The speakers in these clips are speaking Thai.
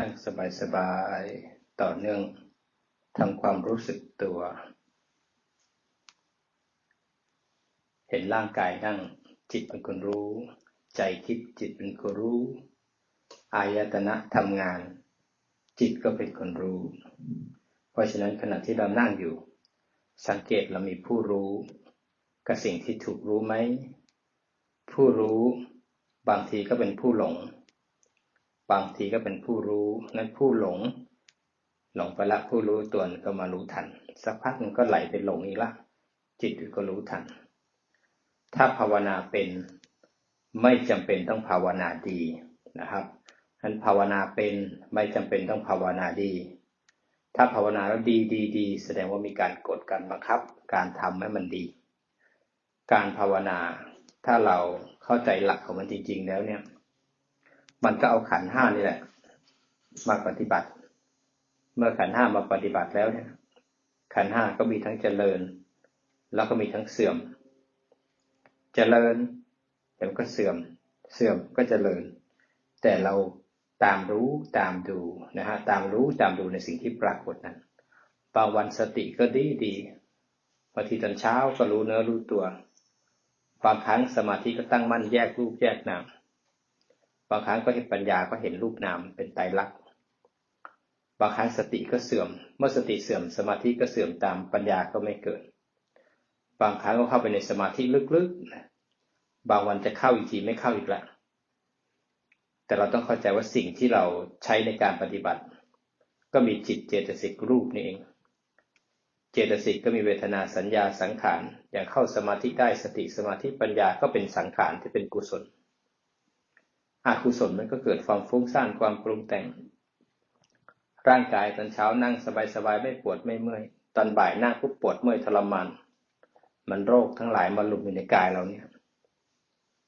นั่งสบายๆ ต่อเนื่องทำความรู้สึกตัว เห็นร่างกายนั่ง จิตเป็นคนรู้ ใจคิดจิตเป็นคนรู้ อายตนะทำงาน จิตก็เป็นคนรู้ เพราะฉะนั้นขณะที่เรานั่งอยู่ สังเกตเรามีผู้รู้ กับสิ่งที่ถูกรู้ไหม ผู้รู้บางทีก็เป็นผู้หลง บางทีก็เป็นผู้รู้นั้นผู้หลง หลงไปละผู้รู้ตัวก็มารู้ทัน สักพักมันก็ไหลไปหลงอีกละ จิตก็รู้ทัน ถ้าภาวนาเป็นไม่จำเป็นต้องภาวนาดีนะครับนั้นภาวนาเป็นไม่จำเป็นต้องภาวนาดี ถ้าภาวนาแล้วดีดีดีแสดงว่ามีการกดการบังคับ การทำให้มันดี การภาวนาถ้าเราเข้าใจหลักของมันจริง ๆ แล้วเนี่ย มันก็เอาขันห้านี่แหละ มาปฏิบัติ เมื่อขันห้ามาปฏิบัติแล้วเนี่ยขันห้าก็มีทั้งเจริญ แล้วก็มีทั้งเสื่อม เจริญเดี๋ยวก็เสื่อม เสื่อมก็เจริญ แต่เราตามรู้ตามดูนะฮะตามรู้ตามดูในสิ่งที่ปรากฏนั้นบางวันสติก็ดีดีบางทีตอนเช้าก็รู้เนื้อรู้ตัว บางครั้งสมาธิก็ตั้งมั่นแยกรูปแยกนาม บางครั้งก็เห็นปัญญาก็เห็นรูปนามเป็นไตรลักษณ์บางครั้งสติก็เสื่อม เมื่อสติเสื่อมสมาธิก็เสื่อมตามปัญญาก็ไม่เกิด บางครั้งก็เข้าไปในสมาธิลึกๆ บางวันจะเข้าอีกทีไม่เข้าอีกละ แต่เราต้องเข้าใจว่าสิ่งที่เราใช้ในการปฏิบัติ ก็มีจิตเจตสิกรูปนี่เอง เจตสิกก็มีเวทนาสัญญาสังขาร อย่างเข้าสมาธิได้สติสมาธิปัญญาก็เป็นสังขารที่เป็นกุศล อากุศลมันก็เกิดความฟุ้งซ่านความปรุงแต่ง ร่างกายตอนเช้านั่งสบายๆไม่ปวดไม่เมื่อย ตอนบ่ายนั่งปุ๊บปวดเมื่อยทรมานมันโรคทั้งหลายมาลุมอยู่ในกายเราเนี่ยฉะ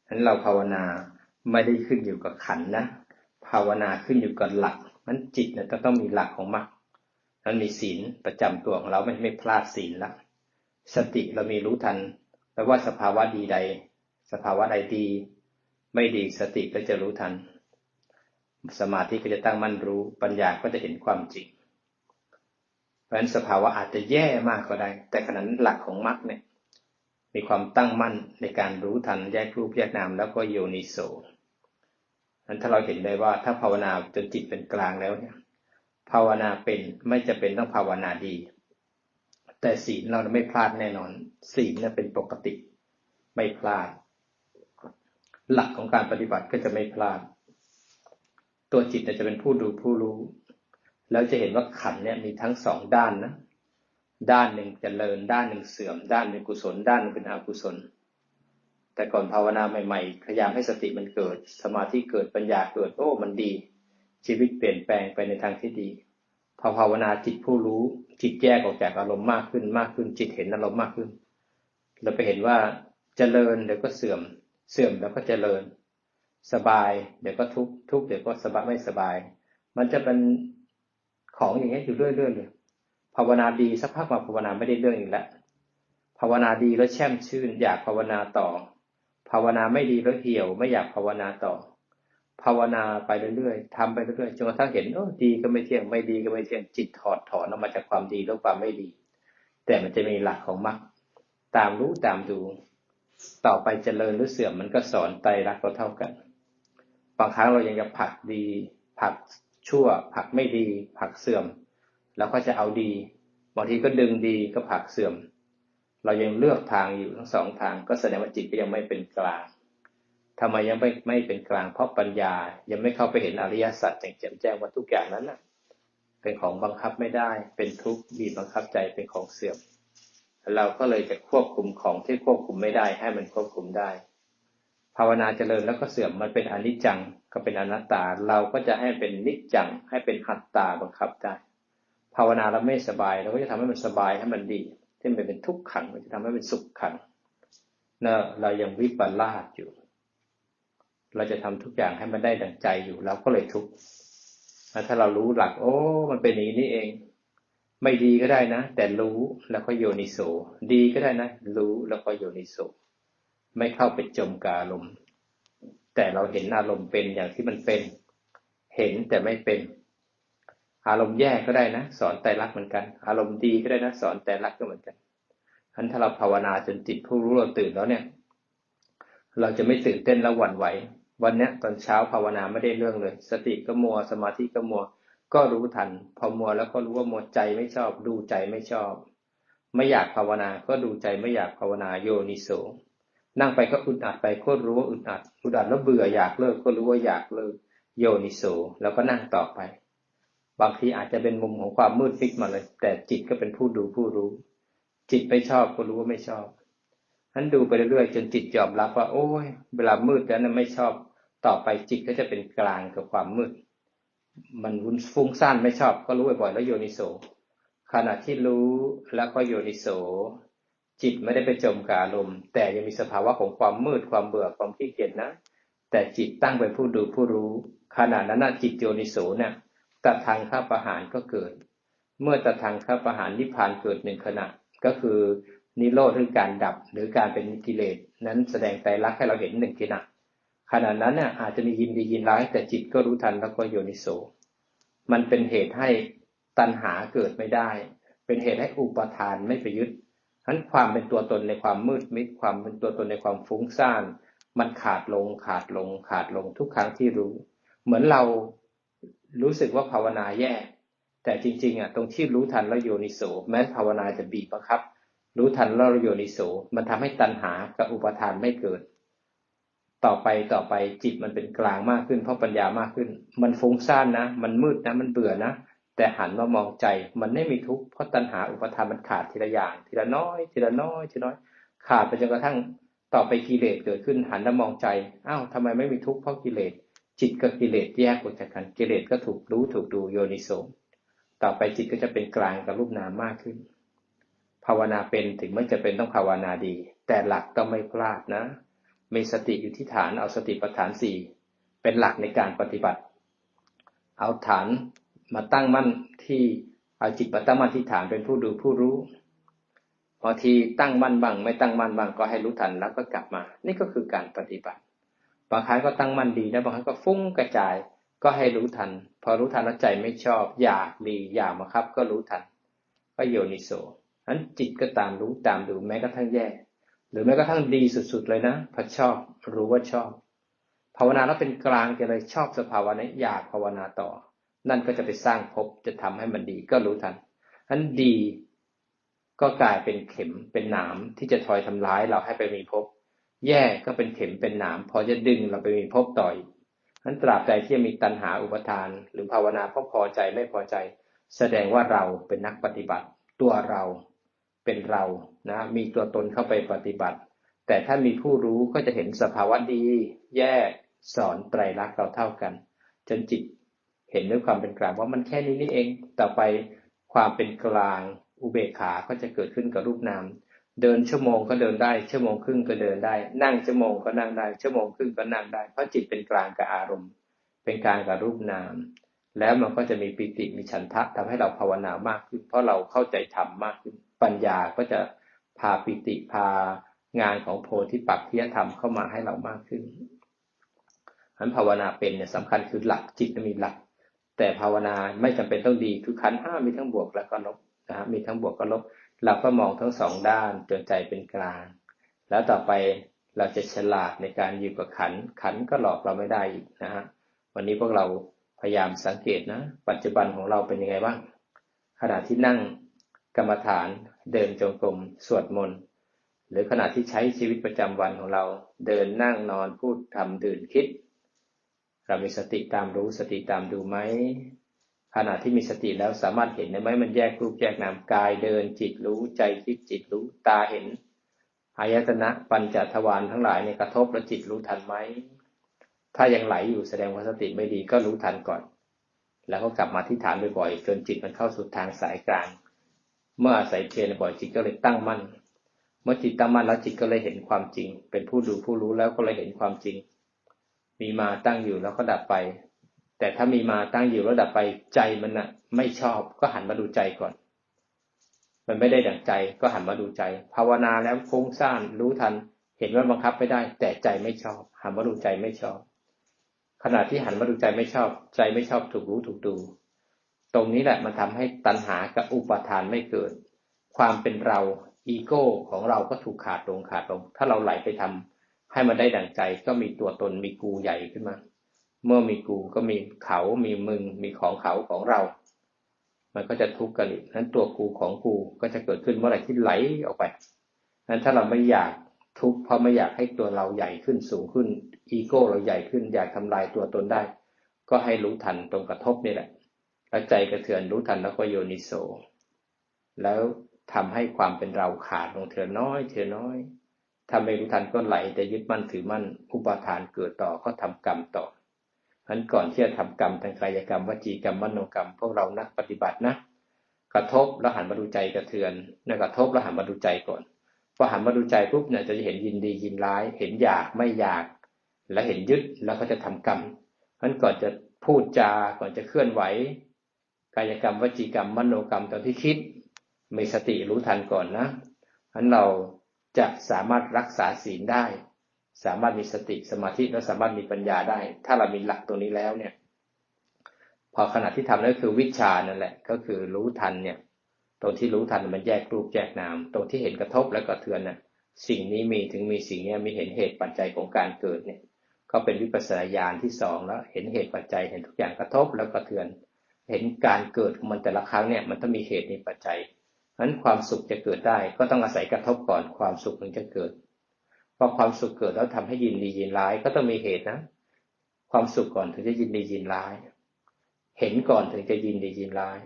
นั้นเราภาวนาไม่ได้ขึ้นอยู่กับขันนะ ภาวนาขึ้นอยู่กับหลัก มันจิตเนี่ยต้องมีหลักของมรรคมันมีศีลประจำตัวของเราไม่ไม่พลาดศีลละสติเรามีรู้ทันแปลว่าสภาวะดีใด สภาวะใดดี ไม่ดีสติก็จะรู้ทัน สมาธิก็จะตั้งมั่นรู้ ปัญญาก็จะเห็นความจริง เพราะฉะนั้นสภาวะอาจจะแย่มากก็ได้ แต่ขณะนั้นหลักของมรรคเนี่ย มีความตั้งมั่นในการรู้ทันแยกรูปแยกนามแล้วก็โยนิโสนั้นถ้าเราเห็นได้ว่าถ้าภาวนาจนจิตเป็นกลางแล้วเนี่ย ภาวนาเป็นไม่จะเป็นต้องภาวนาดี แต่ศีลเราไม่พลาดแน่นอน ศีลเนี่ยเป็นปกติ ไม่พลาด หลักของการปฏิบัติก็จะไม่พลาด ตัวจิตจะเป็นผู้ดูผู้รู้ แล้วจะเห็นว่าขันเนี่ยมีทั้งสองด้านนะ ด้านหนึ่งจเจริญ ด้านหนึ่งเสื่อม ด้านหนึ่งกุศล ด้านหนึ่งเป็นอกุศล แต่ก่อนภาวนาใหม่ๆ พยายามให้สติมันเกิด สมาธิเกิด ปัญญาเกิด โอ้ มันดี ชีวิตเปลี่ยนแปลงไปในทางที่ดี พอภาวนาจิตผู้รู้ จิตแยกออกจากอารมณ์มากขึ้นมากขึ้น จิตเห็นอารมณ์มากขึ้น เราไปเห็นว่าเจริญเดี๋ยวก็เสื่อม เสื่อมแล้วก็เจริญ สบาย เดี๋ยวก็ทุกทุกเดี๋ยวก็สบายไม่สบาย มันจะเป็นของอย่างนี้อยู่เรื่อยๆเลยภาวนาดีสักพักมาภาวนาไม่ได้เรื่องอีกแล้วภาวนาดีแล้วแช่มชื่น อยากภาวนาต่อ ภาวนาไม่ดีแล้วเหี่ยว ไม่อยากภาวนาต่อ ภาวนาไปเรื่อยๆทำไปเรื่อยๆจนกระทั่งเห็นโอ้ดีก็ไม่เที่ยงไม่ดีก็ไม่เที่ยงจิตถอดถอนออกมาจากความดีแล้วความไม่ดี แต่มันจะมีหลักของมรรคตามรู้ตามดู ต่อไปเจริญหรือเสื่อมมันก็สอนไตรลักษณ์เราเท่ากัน บางครั้งเรายังจะผักดี ผักชั่ว ผักไม่ดี ผักเสื่อม แล้วก็จะเอาดี บางทีก็ดึงดีก็ผักเสื่อม เรายังเลือกทางอยู่ทั้งสองทาง ก็แสดงว่าจิตก็ยังไม่เป็นกลางทำไมยังไม่ไม่เป็นกลางเพราะปัญญา ยังไม่เข้าไปเห็นอริยสัจแจ่มแจ้งว่าทุกอย่างนั้นนะเป็นของบังคับไม่ได้ เป็นทุกข์บีบบังคับใจเป็นของเสื่อม เราก็เลยจะควบคุมของที่ควบคุมไม่ได้ให้มันควบคุมได้ ภาวนาเจริญแล้วก็เสื่อมมันเป็นอนิจจังก็เป็นอนัตตา เราก็จะให้เป็นนิจจังให้เป็นหัตตาบังคับได้ ภาวนาเราไม่สบายเราก็จะทำให้มันสบายให้มันดีที่มันเป็นทุกขังมันจะทำให้เป็นสุขขังเนอะเรายังวิปลาสอยู่ เราจะทำทุกอย่างให้มันได้ดังใจอยู่เราก็เลยทุกข์ถ้าเรารู้หลัก โอ้ มันเป็นอย่างนี้นี่เอง ไม่ดีก็ได้นะ แต่รู้แล้วก็โยนิโส ดีก็ได้นะ รู้แล้วก็โยนิโส ไม่เข้าไปจมกาลมแต่เราเห็นอารมณ์เป็นอย่างที่มันเป็น เห็นแต่ไม่เป็น อารมณ์แย่ก็ได้นะ สอนแต่รักเหมือนกัน อารมณ์ดีก็ได้นะ สอนแต่รักก็เหมือนกันทั้นถ้าเราภาวนาจนจิตผู้รู้เราตื่นแล้วเนี่ย เราจะไม่ตื่นเต้นและหวั่นไหว วันเนี้ยตอนเช้าภาวนาไม่ได้เรื่องเลย สติก็มัวสมาธิก็มัว ก็รู้ทัน พอมัวแล้วก็รู้ว่ามัวใจไม่ชอบ ดูใจไม่ชอบ ไม่อยากภาวนา ก็ดูใจไม่อยากภาวนาโยนิโสนั่งไปก็อึดอัดไปก็รู้ว่าอึดอัดอึดอัดแล้วเบื่ออยากเลิกก็รู้ว่าอยากเลิกโยนิโสแล้วก็นั่งต่อไป บางทีอาจจะเป็นมุมของความมืดฟิกมาเลย แต่จิตก็เป็นผู้ดูผู้รู้ จิตไม่ชอบก็รู้ว่าไม่ชอบนั้นดูไปเรื่อยๆจนจิตยอมรับว่า โอ้ย เวลามืดแล้วนั้นไม่ชอบ ต่อไปจิตก็จะเป็นกลางกับความมืด มันวุ่นฟุ้งซ่านไม่ชอบก็รู้บ่อยๆแล้วโยนิโสขณะที่รู้แล้วก็โยนิโสจิตไม่ได้ไปจมกับอารมณ์แต่ยังมีสภาวะของความมืดความเบื่อความขี้เกียจนะ แต่จิตตั้งเป็นผู้ดูผู้รู้ ขณะนั้นจิตโยนิโสเนี่ยตัดทางข้าประหารก็เกิด เมื่อตัดทางข้าประหารนิพพานเกิดหนึ่งขณะก็คือนิโรธหรือการดับหรือการเป็นกิเลสนั้นแสดงใจรักให้เราเห็นหนึ่งขณะ ขณะนั้นเนี่ยอาจจะมียินดียินร้ายแต่จิตก็รู้ทันแล้วก็โยนิโส มันเป็นเหตุให้ตัณหาเกิดไม่ได้ เป็นเหตุให้อุปทานไม่ไปยึดนั้นความเป็นตัวตนในความมืดมิดความเป็นตัวตนในความฟุ้งซ่านมันขาดลงขาดลงขาดลงทุกครั้งที่รู้ เหมือนเรารู้สึกว่าภาวนาแย่ แต่จริงๆอะตรงที่รู้ทันแล้วโยนิโส แม้ภาวนาจะบีบบังคับ รู้ทันแล้วโยนิโส มันทำให้ตัณหากับอุปทานไม่เกิด ต่อไปต่อไปจิตมันเป็นกลางมากขึ้น เพราะปัญญามากขึ้น มันฟุ้งซ่านนะ มันมืดนะ มันเบื่อนะ แต่หันมามองใจมันไม่มีทุกข์เพราะตัณหาอุปทานมันขาดทีละอย่าง ทีละน้อย ทีละน้อยทีละน้อย ขาดไปจนกระทั่งต่อไปกิเลสเกิดขึ้นหันมามองใจอ้าวทำไมไม่มีทุกข์เพราะกิเลสจิตกับกิเลสแยกออกจากกันกิเลสก็ถูกรู้ถูกดูโยนิโสต่อไปจิตก็จะเป็นกลางกับรูปนามมากขึ้น ภาวนาเป็นถึงไม่จะเป็นต้องภาวนาดี แต่หลักต้องไม่พลาดนะ มีสติอยู่ที่ฐานเอาสติปัฏฐานสี่เป็นหลักในการปฏิบัติ เอาฐานมาตั้งมั่นที่เอาจิตมาตั้งมั่นที่ฐานเป็นผู้ดูผู้รู้บางทีตั้งมั่นบ้าง ไม่ตั้งมั่นบ้างก็ให้รู้ทันแล้วก็กลับมา นี่ก็คือการปฏิบัติ บางครั้งก็ตั้งมั่นดีนะบางครั้งก็ฟุ้งกระจายก็ให้รู้ทัน พอรู้ทันแล้วใจไม่ชอบ อยากดีอยากมาครับ ก็รู้ทัน ก็โยนิโสนั้นจิตก็ตามรู้ตามดูแม้กระทั่งแย่ หรือแม้กระทั่งดีสุดๆเลยนะพอชอบรู้ว่าชอบ ภาวนาแล้วเป็นกลางจะเลยชอบสภาวะนี้อยากภาวนาต่อ นั่นก็จะไปสร้างภพจะทำให้มันดีก็รู้ทันนั้นดีก็กลายเป็นเข็มเป็นหนามที่จะทอยทำร้ายเราให้ไปมีภพแย่ก็เป็นเข็มเป็นหนามพอจะดึงเราไปมีภพต่อยนั้นตราบใดที่มีตัณหาอุปทาน หรือภาวนาเพราะพอใจไม่พอใจ แสดงว่าเราเป็นนักปฏิบัติ ตัวเรา เป็นเรานะมีตัวตนเข้าไปปฏิบัติ แต่ถ้ามีผู้รู้ก็จะเห็นสภาวะดี แยกสอนไตรลักษณ์เราเท่ากัน จนจิตเห็นด้วยความเป็นกลางว่ามันแค่นี้นี่เอง ต่อไปความเป็นกลางอุเบกขาก็จะเกิดขึ้นกับรูปนามเดินชั่วโมงก็เดินได้ ชั่วโมงครึ่งก็เดินได้ นั่งชั่วโมงก็นั่งได้ ชั่วโมงครึ่งก็นั่งได้ เพราะจิตเป็นกลางกับอารมณ์ เป็นกลางกับรูปนาม แล้วมันก็จะมีปิติมีฉันทะทำให้เราภาวนามากขึ้น เพราะเราเข้าใจธรรมมากขึ้น ปัญญาก็จะพาปิติพางานของโพธิปักขียธรรมเข้ามาให้เรามากขึ้นอันภาวนาเป็นเนี่ยสำคัญคือหลักจิตมีหลัก แต่ภาวนาไม่จำเป็นต้องดีคือขันห้ามีทั้งบวกและก็ลบนะฮะมีทั้งบวกกับลบ เราก็มองทั้งสองด้านจนใจเป็นกลาง แล้วต่อไปเราจะฉลาดในการอยู่กับขัน ขันก็หลอกเราไม่ได้อีกนะฮะวันนี้พวกเราพยายามสังเกตนะ ปัจจุบันของเราเป็นยังไงบ้างขณะที่นั่ง กรรมฐานเดินจงกรมสวดมนต์หรือขณะที่ใช้ชีวิตประจำวันของเรา เดินนั่งนอนพูดทำดื่นคิด เรามีสติตามรู้สติตามดูไหมขณะที่มีสติแล้วสามารถเห็นได้ไหมมันแยกรูปแยกนามกายเดินจิตรู้ใจคิดจิตรู้ตาเห็นอายตนะปัญจทวารทั้งหลายเนี่ยกระทบแล้วจิตรู้ทันไหมถ้ายังไหลอยู่แสดงว่าสติไม่ดีก็รู้ทันก่อน แล้วก็กลับมาที่ฐานบ่อยๆจนจิตมันเข้าสู่ทางสายกลาง เมื่ออาศัยเพียรบ่อยจิตก็เลยตั้งมั่น เมื่อจิตตั้งมั่นแล้วจิตก็เลยเห็นความจริง เป็นผู้ดูผู้รู้แล้วก็เลยเห็นความจริง มีมาตั้งอยู่แล้วก็ดับไป แต่ถ้ามีมาตั้งอยู่ระดับไปใจมันนะ่ะไม่ชอบก็หันมาดูใจก่อน มันไม่ได้ดั่งใจก็หันมาดูใจ ภาวนาแล้วฟุ้งซ่านรู้ทัน เห็นว่าบังคับไม่ได้ แต่ใจไม่ชอบ หันมาดูใจไม่ชอบ ขณะที่หันมาดูใจไม่ชอบ ใจไม่ชอบถูกรู้ถูกดู ตรงนี้แหละมันทำให้ตัณหากับอุปาทานไม่เกิด ความเป็นเราอีโก้ของเราก็ถูกขาดลงขาดลง ถ้าเราไหลไปทำให้มันได้ดั่งใจก็มีตัวตนมีกูใหญ่ขึ้นมา เมื่อมีกูก็มีเขามีมึง มีของเขาของเรา มันก็จะทุกข์กันอีกนั้นตัวกูของกูก็จะเกิดขึ้นเมื่อไหร่ที่ไหลออกไปนั้นถ้าเราไม่อยากทุกข์เพราะไม่อยากให้ตัวเราใหญ่ขึ้นสูงขึ้นอีโก้เราใหญ่ขึ้น อยากทำลายตัวตนได้ ก็ให้รู้ทันตรงกระทบนี่แหละ แล้วใจกระเทือนรู้ทันแล้วก็โยนิโส แล้วทำให้ความเป็นเราขาดลงเถือน้อยเถือน้อยถ้าไม่รู้ทันก็ไหลแต่ยึดมั่นถือมั่นอุปาทานเกิดต่อก็ทำกรรมต่อฉะนั้นก่อนที่จะทำกรรมทางกายกรรมวจีกรรมมโนกรรมพวกเรานักปฏิบัตินะ กระทบแล้วหันมาดูใจกระเทือนนะกระทบแล้วหันมาดูใจก่อนพอหันมาดูใจปุ๊บเนี่ยจะเห็นยินดียินร้าย เห็นอยากไม่อยาก และเห็นยึดแล้วก็จะทำกรรมฉะนั้นก่อนจะพูดจาก่อนจะเคลื่อนไหว กายกรรมวจีกรรมมโนกรรมตอนที่คิดมีสติรู้ทันก่อนนะฉะนั้นเราจะสามารถรักษาศีลได้ สามารถมีสติสมาธิและสามารถมีปัญญาได้ ถ้าเรามีหลักตรงนี้แล้วเนี่ย พอขณะที่ทำนั่นคือวิชานั่นแหละ ก็คือรู้ทันเนี่ยตรงที่รู้ทันมันแยกรูปแยกนามตรงที่เห็นกระทบและกระเทือนน่ะ สิ่งนี้มีถึงมีสิ่งนี้มีเห็นเหตุปัจจัยของการเกิดเนี่ย ก็เป็นวิปัสสนาญาณที่สองแล้ว เห็นเหตุปัจจัยเห็นทุกอย่างกระทบแล้วกระเทือน เห็นการเกิดของมันแต่ละครั้งเนี่ยมันต้องมีเหตุมีปัจจัยนั้นความสุขจะเกิดได้ ก็ต้องอาศัยกระทบก่อนความสุขถึงจะเกิดพอความสุขเกิดแล้วทำให้ยินดียินร้ายก็ต้องมีเหตุนะ ความสุขก่อนถึงจะยินดียินร้าย เห็นก่อนถึงจะยินดียินร้าย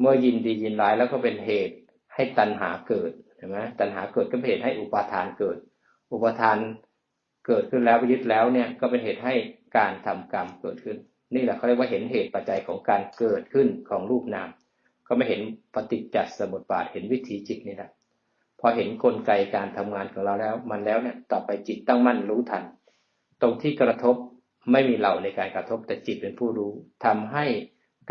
เมื่อยินดียินร้ายแล้วก็เป็นเหตุให้ตัณหาเกิดใช่ไหมตัณหาเกิดก็เป็นเหตุให้อุปาทานเกิด อุปาทานเกิดขึ้นแล้วไปยึดแล้วเนี่ยก็เป็นเหตุให้การทำกรรมเกิดขึ้น นี่แหละเขาเรียกว่าเห็นเหตุปัจจัยของการเกิดขึ้นของรูปนาม ก็ไม่เห็นปฏิจจสมุปบาทเห็นวิถีจิตนี่แหละพอเห็นนกลไกการทำงานของเราแล้ว มันแล้วเนี่ยต่อไปจิตตั้งมั่นรู้ทัน ตรงที่กระทบไม่มีเราในการกระทบแต่จิตเป็นผู้รู้ทำให้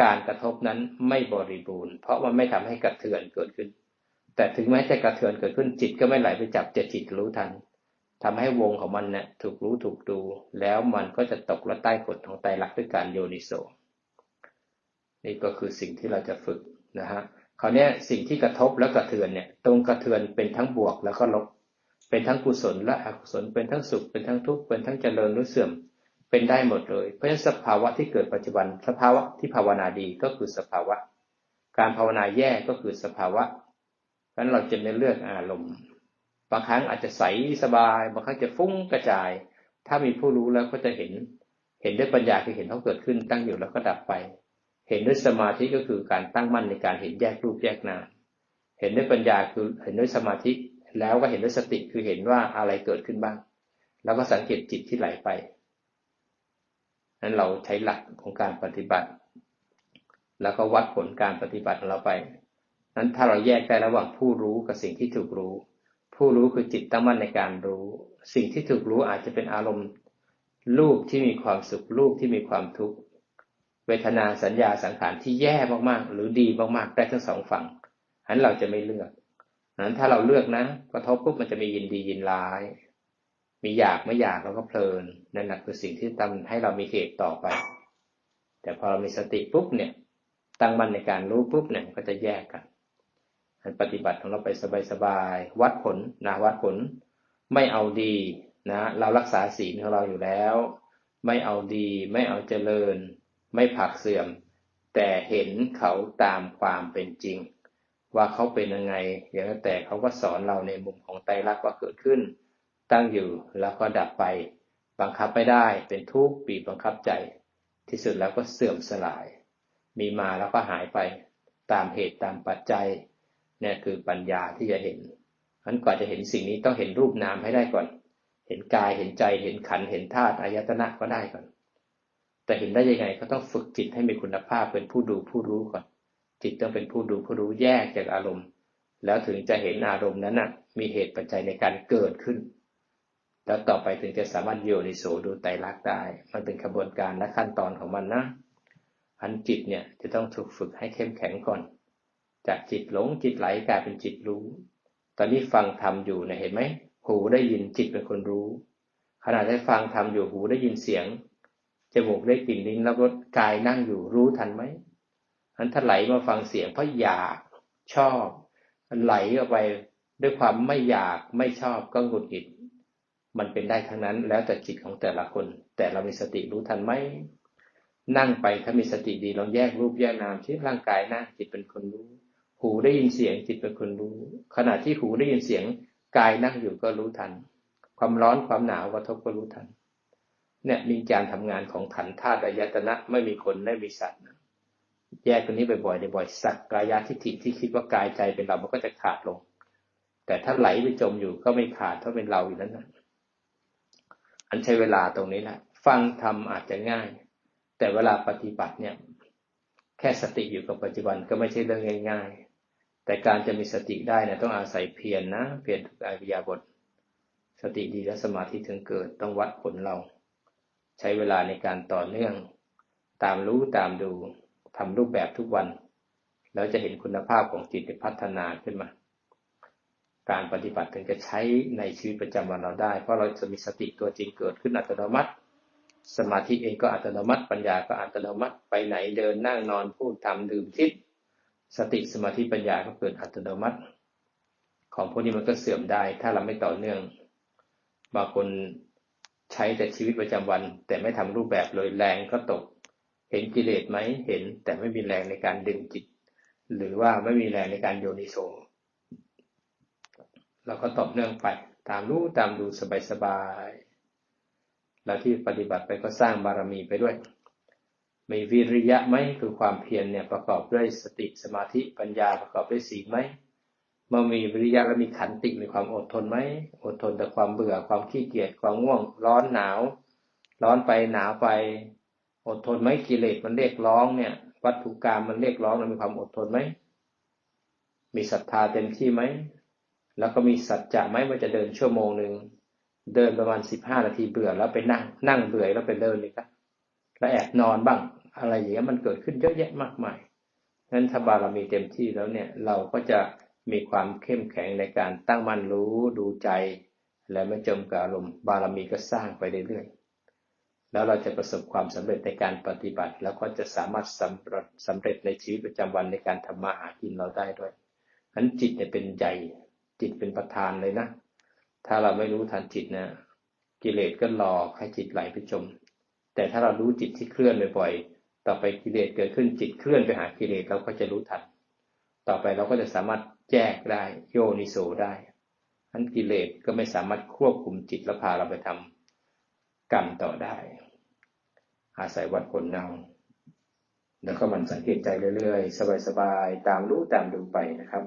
การกระทบนั้นไม่บริบูรณ์ เพราะมันไม่ทำให้กระเทือนเกิดขึ้น แต่ถึงแม้จะกระเทือนเกิดขึ้นจิตก็ไม่ไหลไปจับจะจิตรู้ทัน ทำให้วงของมันเนี่ยถูกรู้ถูกดู แล้วมันก็จะตกละใต้กฎของไตรลักษณ์ด้วยการโยนิโสนี่ก็คือสิ่งที่เราจะฝึกนะฮะคราวนี้สิ่งที่กระทบแล้วกระเทือนเนี่ยตรงกระเทือนเป็นทั้งบวกแล้วก็ลบ เป็นทั้งกุศลและอกุศลเป็นทั้งสุขเป็นทั้งทุกข์เป็นทั้งเจริญหรือเสื่อมเป็นได้หมดเลย เพราะฉะนั้นสภาวะที่เกิดปัจจุบัน สภาวะที่ภาวนาดีก็คือสภาวะ การภาวนาแย่ก็คือสภาวะเพราะนั้นเราจะไม่เลือกอารมณ์ บางครั้งอาจจะใสสบาย บางครั้งจะฟุ้งกระจาย ถ้ามีผู้รู้แล้วก็จะเห็น เห็นด้วยปัญญาคือเห็นเขาเกิดขึ้นตั้งอยู่แล้วก็ดับไป เห็นด้วยสมาธิก็คือการตั้งมั่นในการเห็นแยกรูปแยกนามเห็นด้วยปัญญาคือเห็นด้วยสมาธิ แล้วก็เห็นด้วยสติคือเห็นว่าอะไรเกิดขึ้นบ้าง แล้วก็สังเกตจิตที่ไหลไปนั้นเราใช้หลักของการปฏิบัติ แล้วก็วัดผลการปฏิบัติของเราไปนั้นถ้าเราแยกได้ระหว่างผู้รู้กับสิ่งที่ถูกรู้ ผู้รู้คือจิตตั้งมั่นในการรู้ สิ่งที่ถูกรู้อาจจะเป็นอารมณ์รูปที่มีความสุขรูปที่มีความทุกข์เวทนาสัญญาสังขารที่แย่มากๆ หรือดีมากๆได้ทั้งสองฝั่งฉะนั้นเราจะไม่เลือกนั้นถ้าเราเลือกนะกระทบปุ๊บมันจะมียินดียินร้าย มีอยากไม่อยากเราก็เพลินนั่นแหละคือสิ่งที่ทำให้เรามีเหตุต่อไป แต่พอเรามีสติปุ๊บเนี่ย ตั้งมั่นในการรู้ปุ๊บเนี่ยก็จะแยกกัน ปฏิบัติของเราไปสบายๆวัดผลนะวัดผลไม่เอาดีนะเรารักษาศีลของเราอยู่แล้ว ไม่เอาดีไม่เอาเจริญ ไม่ผักเสื่อม แต่เห็นเขาตามความเป็นจริง ว่าเขาเป็นยังไงอย่างแต่เขาก็สอนเราในมุมของไตรลักษณ์ว่าเกิดขึ้น ตั้งอยู่แล้วก็ดับไป บังคับไม่ได้เป็นทุกข์ปีบังคับใจ ที่สุดแล้วก็เสื่อมสลาย มีมาแล้วก็หายไปตามเหตุตามปัจจัย นี่ยคือปัญญาที่จะเห็นอันกว่าจะเห็นสิ่งนี้ต้องเห็นรูปนามให้ได้ก่อน เห็นกายเห็นใจเห็นขันเห็นธาตุอายตนะก็ได้ก่อน แต่เห็นได้ยังไงก็ต้องฝึกจิตให้มีคุณภาพเป็นผู้ดูผู้รู้ก่อน จิตต้องเป็นผู้ดูผู้รู้แยกจากอารมณ์ แล้วถึงจะเห็นอารมณ์นั้นน่ะ มีเหตุปัจจัยในการเกิดขึ้น แล้วต่อไปถึงจะสามารถโยนิโสดูไตรลักษณ์ได้ มันเป็นกระบวนการและขั้นตอนของมันนะอันจิตเนี่ยจะต้องถูกฝึกให้เข้มแข็งก่อน จากจิตหลงจิตไหลกลายเป็นจิตรู้ ตอนนี้ฟังทำอยู่นะเห็นไหมหูได้ยินจิตเป็นคนรู้ ขณะที่ฟังทำอยู่หูได้ยินเสียงจมูกได้กลิ่นลิ้นแล้วรสกายนั่งอยู่รู้ทันไหมอันถ้าไหลมาฟังเสียงเพราะอยากชอบไหลออกไปด้วยความไม่อยากไม่ชอบก็หงุดหงิด มันเป็นได้ทั้งนั้นแล้วแต่จิตของแต่ละคน แต่เรามีสติรู้ทันไหมนั่งไปถ้ามีสติดีลองแยกรูปแยกนามที่ร่างกายนะจิตเป็นคนรู้ หูได้ยินเสียงจิตเป็นคนรู้ ขณะที่หูได้ยินเสียงกายนั่งอยู่ก็รู้ทัน ความร้อนความหนาวกระทบก็รู้ทัน เนี่ยมีการทำงานของขันธาตุอายตนะไม่มีคนไม่มีสัตว์แยกตัวนี้บ่อยๆบ่อยสักกายทิฏฐิที่คิดว่ากายใจเป็นเรา มันก็จะขาดลง แต่ถ้าไหลไปจมอยู่ก็ไม่ขาดเท่าเป็นเราอยู่นั้นนะอันใช้เวลาตรงนี้แหละฟังทำอาจจะง่าย แต่เวลาปฏิบัติเนี่ย แค่สติอยู่กับปัจจุบันก็ไม่ใช่เรื่องง่าย ๆ แต่การจะมีสติได้นะต้องอาศัยเพียรนนะเพียรทุกอริยาบท สติดีและสมาธิถึงเกิดต้องวัดผลเรา ใช้เวลาในการต่อเนื่อง ตามรู้ตามดูทำรูปแบบทุกวัน แล้วจะเห็นคุณภาพของจิตพัฒนาขึ้นมา การปฏิบัติถึงจะใช้ในชีวิตประจำวันเราได้ เพราะเราจะมีสติตัวจริงเกิดขึ้นอัตโนมัติ สมาธิเองก็อัตโนมัติ ปัญญาก็อัตโนมัติไปไหนเดินนั่งนอนพูดทำดื่มคิด สติสมาธิปัญญาก็เกิดอัตโนมัติ ของพวกนี้มันก็เสื่อมได้ ถ้าเราไม่ต่อเนื่อง บางคนใช้แต่ชีวิตประจำวัน แต่ไม่ทำรูปแบบเลยแรงก็ตก เห็นกิเลสไหมเห็น แต่ไม่มีแรงในการดึงจิต หรือว่าไม่มีแรงในการโยนิโสเราก็ตอบเนื่องไป ตามรู้ตามดูสบายๆแล้วที่ปฏิบัติไปก็สร้างบารมีไปด้วย มีวิริยะไหมคือความเพียรเนี่ยประกอบด้วยสติสมาธิปัญญาประกอบด้วยศีลไหมเมื่อมีวิริยะแล้วมีขันติมีความอดทนไหมอดทนแต่ความเบื่อความขี้เกียจความง่วง ร้อนหนาว ร้อนไปหนาวไป อดทนไหมกิเลสมันเรียกร้องเนี่ย วัตถุกรรมมันเรียกร้องเรามีความอดทนไหมมีศรัทธาเต็มที่ไหมแล้วก็มีสัจจะไหมว่าจะเดินชั่วโมงหนึ่งเดินประมาณสิบห้านาทีเบื่อแล้วไปนั่ง นั่งเบื่อแล้วไปเดินอีกแล้วแอบนอนบ้าง อะไรอย่างเงี้ยมันเกิดขึ้นเยอะแยะมากมายนั้นถ้าบารมีเต็มที่แล้วเนี่ยเราก็จะมีความเข้มแข็งในการตั้งมั่นรู้ดูใจ และไม่จมกับอารมณ์บารมีก็สร้างไปเรื่อยๆแล้วเราจะประสบความสำเร็จในการปฏิบัติ แล้วก็จะสามารถสำเร็จสำเร็จในชีวิตประจำวันในการทำมาหากินเราได้ด้วยนั้นจิตเนี่ยเป็นใหญ่จิตเป็นประธานเลยนะ ถ้าเราไม่รู้ทันจิตนะกิเลสก็หลอกให้จิตไหลไปจม แต่ถ้าเรารู้จิตที่เคลื่อนบ่อยๆ ต่อไปกิเลสเกิดขึ้นจิตเคลื่อนไปหากิเลสเราก็จะรู้ทัน ต่อไปเราก็จะสามารถแยกได้โยนิโสได้นั้นกิเลสก็ไม่สามารถควบคุมจิตและพาเราไปทำกรรมต่อได้ อาศัยวัดผลเอาแล้วก็มันสังเกตใจเรื่อยๆ สบายๆ ตามรู้ตามดูไปนะครับ